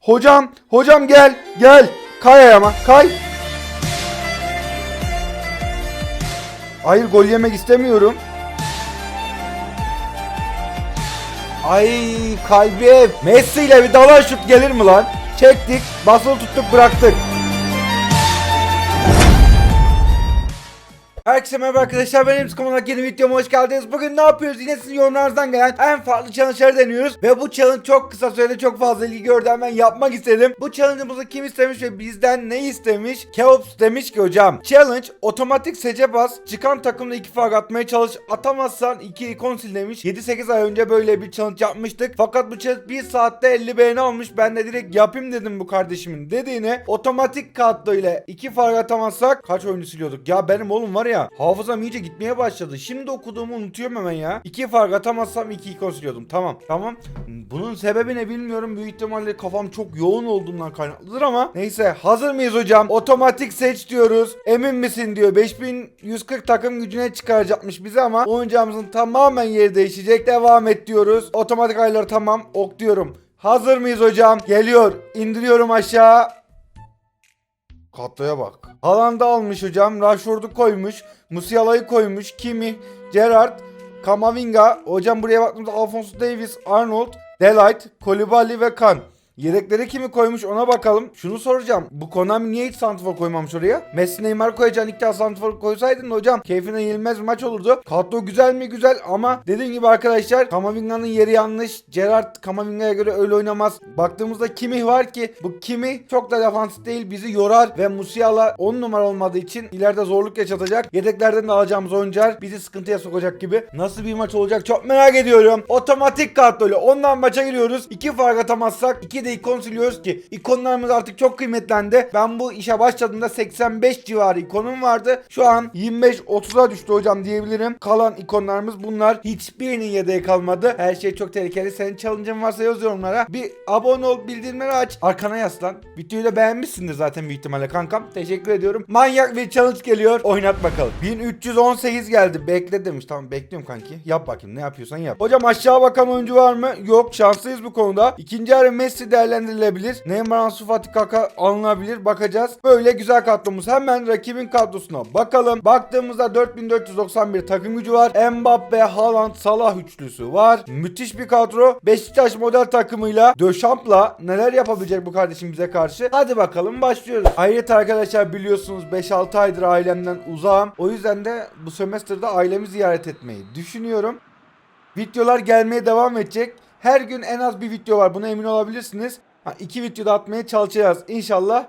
Hocam, hocam gel, gel. Kay ama, kay. Hayır gol yemek istemiyorum. Ay kalbim. Messi ile bir dalan şut gelir mi lan? Çektik, basılı tuttuk, bıraktık. Herkese merhaba arkadaşlar Sıkım olarak yeni videoma hoş geldiniz. Bugün ne yapıyoruz? Yine sizin yorumlarınızdan gelen en farklı challenge'ları deniyoruz. Ve bu challenge çok kısa sürede çok fazla ilgi gördü hemen yapmak istedim. Bu challenge'ımızı kim istemiş ve bizden ne istemiş? Keops demiş ki hocam. Challenge otomatik sece bas. Çıkan takımda iki fark atmaya çalış. Atamazsan iki ikon sil demiş. 7-8 ay önce böyle bir challenge yapmıştık. Fakat bu challenge 1 saatte 50 beğeni almış. Ben de direkt yapayım dedim bu kardeşimin dediğini. Otomatik kadro ile iki fark atamazsak kaç oyuncu siliyorduk? Ya benim oğlum var ya hafızam iyice gitmeye başladı. Şimdi okuduğumu unutuyorum hemen ya. İki fark atamazsam iki ikon siliyordum. Tamam tamam. Bunun sebebi ne bilmiyorum. Büyük ihtimalle kafam çok yoğun olduğundan kaynaklıdır ama neyse hazır mıyız hocam? Otomatik seç diyoruz. Emin misin diyor. 5140 takım gücüne çıkaracakmış bizi ama oyuncağımızın tamamen yeri değişecek. Devam et diyoruz. Otomatik ayları tamam. Ok diyorum. Hazır mıyız hocam? Geliyor. İndiriyorum aşağı. Kadroya bak. Haaland'ı almış hocam. Rashford'u koymuş. Musiala'yı koymuş. Kimi, Gerrard, Kamavinga. Hocam buraya baktığımızda Alphonso Davies, Arnold, Delight, Kolibali ve Kan. Yedekleri kimi koymuş ona bakalım. Şunu soracağım. Bu Konami niye hiç santifor koymamış oraya? Messi Neymar koyacaksın ilk defa santifor koysaydın hocam keyfine yenilmez bir maç olurdu. Kadro güzel mi güzel ama dediğim gibi arkadaşlar Kamavinga'nın yeri yanlış. Gerrard Kamavinga'ya göre öyle oynamaz. Baktığımızda Kimi var ki bu Kimi çok da defansif değil bizi yorar ve Musiala 10 numara olmadığı için ileride zorluk yaşatacak. Yedeklerden de alacağımız oyuncular bizi sıkıntıya sokacak gibi. Nasıl bir maç olacak çok merak ediyorum. Otomatik kadroyla ondan maça giriyoruz. 2 fark atamazsak 2 de ikon siliyoruz ki ikonlarımız artık çok kıymetlendi. Ben bu işe başladığımda 85 civarı ikonum vardı. Şu an 25-30'a düştü hocam diyebilirim. Kalan ikonlarımız bunlar. Hiçbirinin yedeği kalmadı. Her şey çok tehlikeli. Senin challenge'ın varsa yaz yorumlara. Bir abone ol, bildirimleri aç. Arkana yaslan. Videoyu da beğenmişsindir zaten büyük ihtimalle kankam. Teşekkür ediyorum. Manyak bir challenge geliyor. Oynat bakalım. 1318 geldi. Bekle demiş. Tamam bekliyorum kanki. Yap bakayım ne yapıyorsan yap. Hocam aşağı bakan oyuncu var mı? Yok. Şanslıyız bu konuda. İkinci yarı Messi değerlendirilebilir. Neymar Ansu Fati Kaka alınabilir. Bakacağız. Böyle güzel kadromuz. Hemen rakibin kadrosuna bakalım. Baktığımızda 4491 takım gücü var. Mbappe, Haaland, Salah üçlüsü var. Müthiş bir kadro. Beşiktaş model takımıyla Döşamp'la neler yapabilecek bu kardeşim bize karşı? Hadi bakalım başlıyoruz. Ayrıca arkadaşlar biliyorsunuz 5-6 aydır ailemden uzağım. O yüzden de bu sömestrde ailemi ziyaret etmeyi düşünüyorum. Videolar gelmeye devam edecek. Her gün en az bir video var. Buna emin olabilirsiniz. Ha, iki video da atmaya çalışacağız inşallah.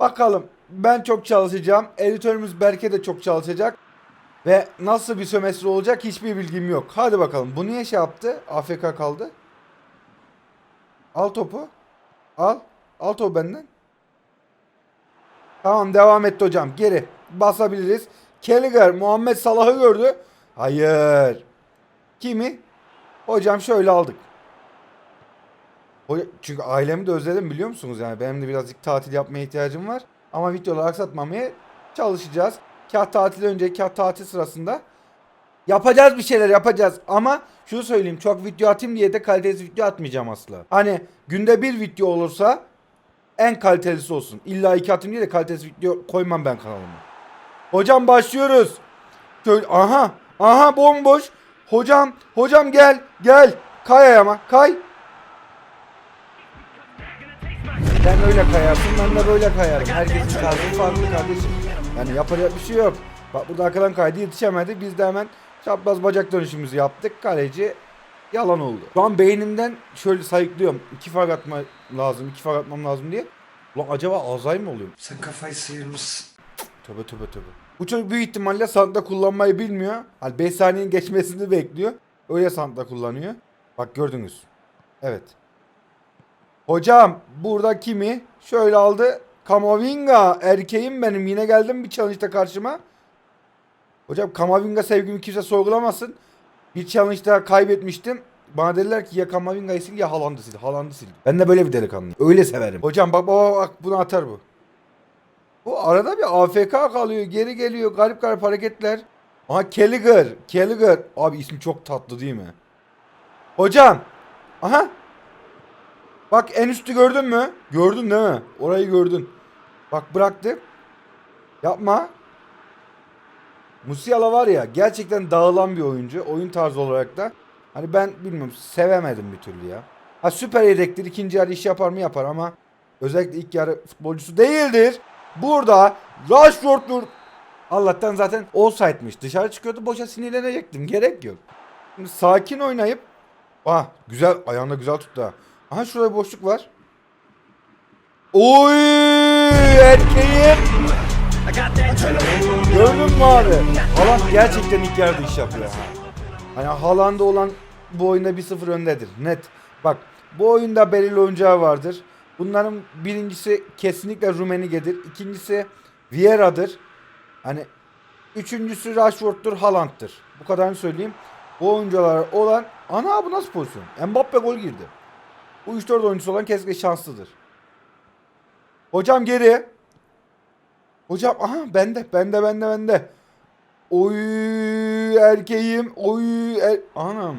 Bakalım. Ben çok çalışacağım. Editörümüz Berke de çok çalışacak. Ve nasıl bir sömestr olacak hiçbir bilgim yok. Hadi bakalım. Bu niye şey yaptı? AFK kaldı. Al topu. Al. Al topu benden. Tamam devam etti hocam. Geri. Basabiliriz. Kelliger Muhammed Salah'ı gördü. Hayır. Kimi? Hocam şöyle aldık. Hoca- Çünkü ailemi de özledim biliyor musunuz? Yani benim de birazcık tatil yapmaya ihtiyacım var. Ama videoları aksatmamaya çalışacağız. Kah tatil önce, kah tatil sırasında. Yapacağız bir şeyler yapacağız. Ama şunu söyleyeyim çok video atayım diye de kalitesiz video atmayacağım asla. Hani günde bir video olursa en kalitelisi olsun. İlla iki atayım diye de kalitesiz video koymam ben kanalıma. Hocam başlıyoruz. Şöyle, aha. Aha bomboş. Hocam. Hocam gel. Gel. Kay ama. Kay. Sen öyle kayarsın ben de böyle kayarım. Herkesin tarzı farklı kardeşim. Yani yapacak bir şey yok. Bak burada arkadan kaydı yetişemedi. Biz de hemen çapraz bacak dönüşümüzü yaptık. Kaleci yalan oldu. Şu an beynimden şöyle sayıklıyorum. İki fark atma lazım, iki fark atmam lazım diye. Ulan acaba Alzheimer mı oluyorum? Sen kafayı sıyırmışsın. Tövbe tövbe tövbe. Bu çocuk büyük ihtimalle sandıkta kullanmayı bilmiyor. Hani 5 saniyenin geçmesini bekliyor. Öyle sandıkta kullanıyor. Bak gördünüz. Evet. Hocam burada kimi? Şöyle aldı. Kamavinga. Erkeğim benim. Yine geldim bir challenge'da karşıma. Hocam Kamavinga sevgimi kimse sorgulamasın. Bir challenge'da kaybetmiştim. Bana dediler ki ya Kamavinga'yı sil ya Haaland'ı sil. Haaland'ı sil. Ben de böyle bir delikanlıyım. Öyle severim. Hocam bak bak bak bunu atar bu. Bu arada bir AFK kalıyor. Geri geliyor. Garip garip hareketler. Aha Kelliger. Kelliger. Abi ismi çok tatlı değil mi? Hocam. Aha. Bak en üstü gördün mü? Gördün değil mi? Orayı gördün. Bak bıraktı. Yapma. Musiala var ya gerçekten dağılan bir oyuncu. Oyun tarzı olarak da. Hani ben bilmiyorum sevemedim bir türlü ya. Ha süper yedektir. ikinci yarı iş yapar mı yapar ama özellikle ilk yarı futbolcusu değildir. Burada Rashford'dur. Allah'tan zaten offside'miş. Dışarı çıkıyordu boşa sinirlenecektim. Gerek yok. Şimdi sakin oynayıp Ah güzel ayağında güzel tuttu. Aha şurada boşluk var. Oy erkeğim. Gördün mü abi? Haaland gerçekten ilk yarıda iş yapıyor. ha. Hani Haaland'da olan bu oyunda 1-0 öndedir. Net. Bak bu oyunda belirli oyuncağı vardır. Bunların birincisi kesinlikle Rumenige'dir. İkincisi Vieira'dır. Hani üçüncüsü Rashford'dur, Haaland'dır. Bu kadarını söyleyeyim. Bu oyuncular olan ana bu nasıl pozisyon? Mbappe gol girdi. Bu 3-4 oyuncusu olan kesinlikle şanslıdır. Hocam geri. Hocam aha bende bende bende bende. Oy erkeğim. Oy er... anam.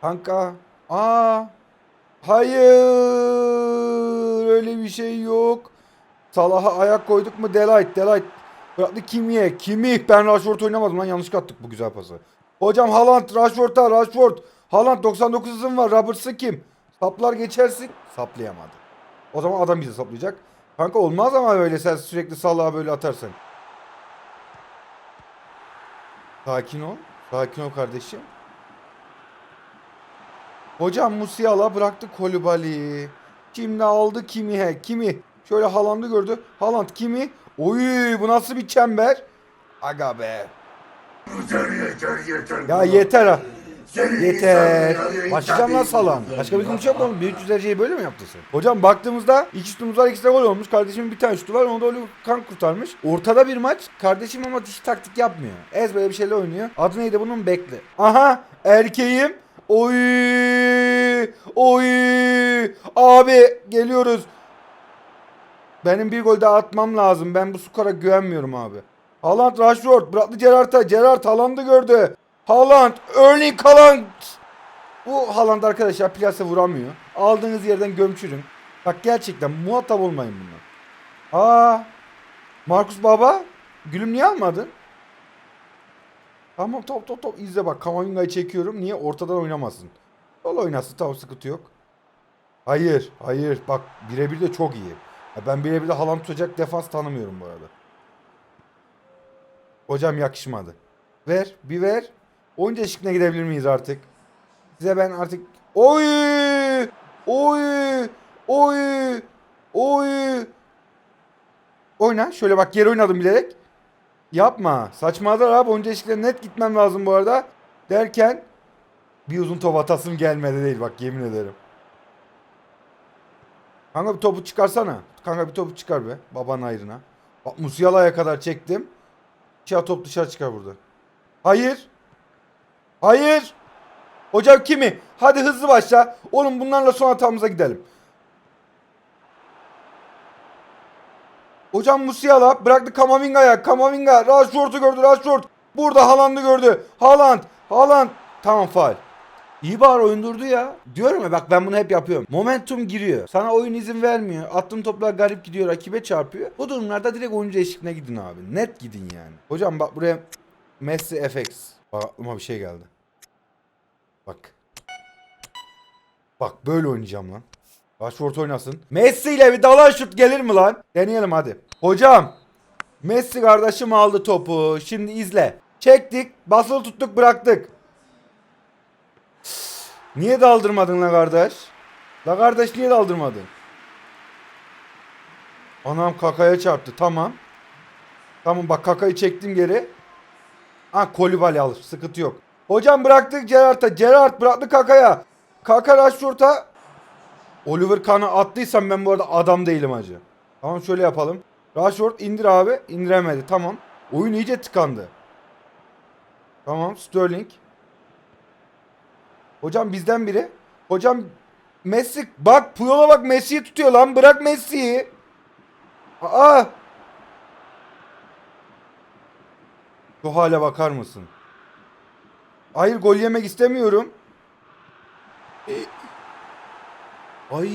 Kanka. Aa. Hayır. Öyle bir şey yok. Salah'a ayak koyduk mu Delight Delight. Bıraktı Kimi'ye. Kimi. Ben Rashford oynamadım lan yanlış attık bu güzel pası. Hocam Haaland Rashford'a Rashford. Haaland 99 hızım var. Robertson kim? Saplar geçersin. Saplayamadı. O zaman adam bizi saplayacak. Kanka olmaz ama böyle sen sürekli Salah'a böyle atarsan. Sakin ol. Sakin ol kardeşim. Hocam Musiala bıraktı Kolibali. Şimdi aldı kimi he? Kimi? Şöyle Haaland'ı gördü. Haaland kimi? Oy bu nasıl bir çember? Aga be. Ya yeter ha. Yeter. Başlayacağım lan salan. Başka bir şey yok mu? 1300 dereceyi böyle mi yaptın sen? Hocam baktığımızda iki şutumuz var ikisi de gol olmuş. Kardeşimin bir tane şutu var onu da Oliver kan kurtarmış. Ortada bir maç. Kardeşim ama hiç taktik yapmıyor. Ezbere bir şeyler oynuyor. Adı neydi bunun? Bekle. Aha erkeğim. Oy! Oy! Abi geliyoruz. Benim bir gol daha atmam lazım. Ben bu skora güvenmiyorum abi. Haaland Rashford bıraktı Gerrard'a. Gerrard Haaland'ı gördü. Haaland, Erling Haaland. Bu Haaland arkadaşlar plase vuramıyor. Aldığınız yerden gömçürün. Bak gerçekten muhatap olmayın bunlar. Aa, Markus Baba, gülüm niye almadın? Tamam top top top izle bak Kamavinga'yı çekiyorum. Niye? Ortadan oynamasın. Sol oynasın tamam sıkıntı yok. Hayır hayır bak birebir de çok iyi. Ben birebir de Haaland tutacak defans tanımıyorum bu arada. Hocam yakışmadı. Ver bir ver. Oyuncu eşlikine gidebilir miyiz artık? Size ben artık... Oy! Oy! Oy! Oy! Oyna. Şöyle bak geri oynadım bilerek. Yapma. Saçmaladılar abi. Oyuncu eşliklerine net gitmem lazım bu arada. Derken bir uzun top atasım gelmedi değil bak yemin ederim. Kanka bir topu çıkarsana. Kanka bir topu çıkar be. Babanın ayrına. Bak Musiala'ya kadar çektim. Ya top dışarı çıkar burada. Hayır. Hayır. Hocam kimi? Hadi hızlı başla. Oğlum bunlarla son hatamıza gidelim. Hocam Musiala bıraktı Kamavinga'ya. Kamavinga Rashford'u gördü Rashford. Burada Haaland'ı gördü. Haaland. Haaland. Tamam faal. İyi bari oyun durdu ya. Diyorum ya bak ben bunu hep yapıyorum. Momentum giriyor. Sana oyun izin vermiyor. Attığın toplar garip gidiyor. Rakibe çarpıyor. Bu durumlarda direkt oyuncu eşliğine gidin abi. Net gidin yani. Hocam bak buraya Messi FX. Bak aklıma bir şey geldi. Bak. Bak böyle oynayacağım lan. Rashford oynasın. Messi ile bir dalan şut gelir mi lan? Deneyelim hadi. Hocam. Messi kardeşim aldı topu. Şimdi izle. Çektik. Basılı tuttuk bıraktık. Niye daldırmadın la kardeş? La kardeş niye daldırmadın? Anam kakaya çarptı. Tamam. Tamam bak kakayı çektim geri. Ha Kolibali alır. Sıkıntı yok. Hocam bıraktık Gerard'a. Gerard bıraktı kakaya. Kaka Rashford'a. Oliver Kahn'ı attıysam ben bu arada adam değilim hacı. Tamam şöyle yapalım. Rashford indir abi. İndiremedi. Tamam. Oyun iyice tıkandı. Tamam Sterling. Hocam bizden biri. Hocam Messi bak Puyol'a bak Messi'yi tutuyor lan bırak Messi'yi. Aa. Şu hale bakar mısın? Hayır gol yemek istemiyorum. E, Ay.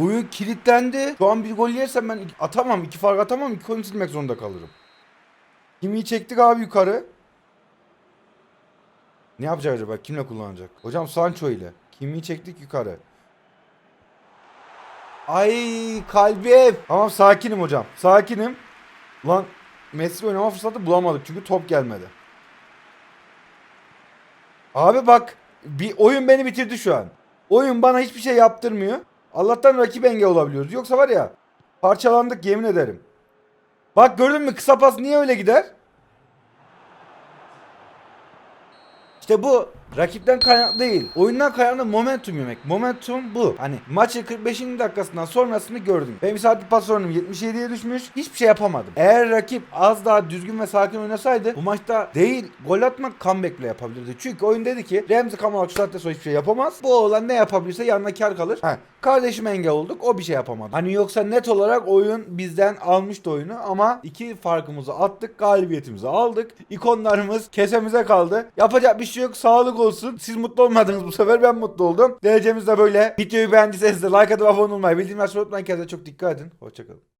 Oyun kilitlendi. Şu an bir gol yersem ben atamam. iki fark atamam. İki golü silmek zorunda kalırım. Kimi çektik abi yukarı? Ne yapacak acaba? Kimle kullanacak? Hocam Sancho ile. Kimi çektik yukarı? Ay kalbim. Tamam sakinim hocam. Sakinim. Lan Messi oynama fırsatı bulamadık çünkü top gelmedi. Abi bak bir oyun beni bitirdi şu an. Oyun bana hiçbir şey yaptırmıyor. Allah'tan rakip engel olabiliyoruz. Yoksa var ya parçalandık yemin ederim. Bak gördün mü kısa pas niye öyle gider? İşte bu rakipten kaynaklı değil. Oyundan kaynaklı momentum yemek. Momentum bu. Hani maçın 45. dakikasından sonrasını gördüm. Benim saat pas oranım 77'ye düşmüş. Hiçbir şey yapamadım. Eğer rakip az daha düzgün ve sakin oynasaydı bu maçta değil gol atmak comeback bile yapabilirdi. Çünkü oyun dedi ki Remzi Kamal şu saatte sonra hiçbir şey yapamaz. Bu oğlan ne yapabilirse yanına kar kalır. Ha, kardeşime engel olduk o bir şey yapamadı. Hani yoksa net olarak oyun bizden almıştı oyunu ama iki farkımızı attık galibiyetimizi aldık. İkonlarımız kesemize kaldı. Yapacak bir şey yok sağlık olsun. Siz mutlu olmadınız bu sefer ben mutlu oldum. Derecemiz de böyle. Videoyu beğendiyseniz de like atıp abone olmayı bildirimleri açmayı unutmayın. Kendinize çok dikkat edin. Hoşçakalın.